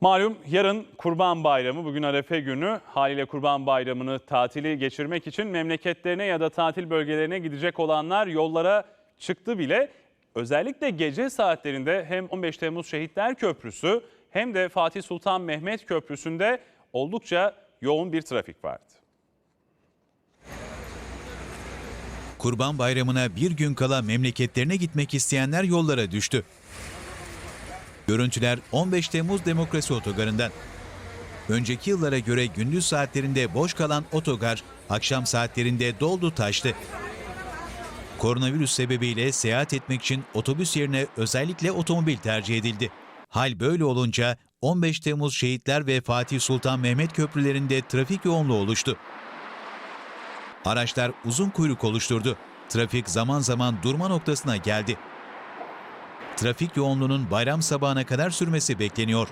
Malum yarın Kurban Bayramı, bugün Arefe günü. Haliyle Kurban Bayramı'nı tatili geçirmek için memleketlerine ya da tatil bölgelerine gidecek olanlar yollara çıktı bile. Özellikle gece saatlerinde hem 15 Temmuz Şehitler Köprüsü hem de Fatih Sultan Mehmet Köprüsü'nde oldukça yoğun bir trafik vardı. Kurban Bayramı'na bir gün kala memleketlerine gitmek isteyenler yollara düştü. Görüntüler 15 Temmuz Demokrasi Otogarı'ndan. Önceki yıllara göre gündüz saatlerinde boş kalan otogar akşam saatlerinde doldu taştı. Koronavirüs sebebiyle seyahat etmek için otobüs yerine özellikle otomobil tercih edildi. Hal böyle olunca 15 Temmuz Şehitler ve Fatih Sultan Mehmet köprülerinde trafik yoğunluğu oluştu. Araçlar uzun kuyruk oluşturdu. Trafik zaman zaman durma noktasına geldi. Trafik yoğunluğunun bayram sabahına kadar sürmesi bekleniyor.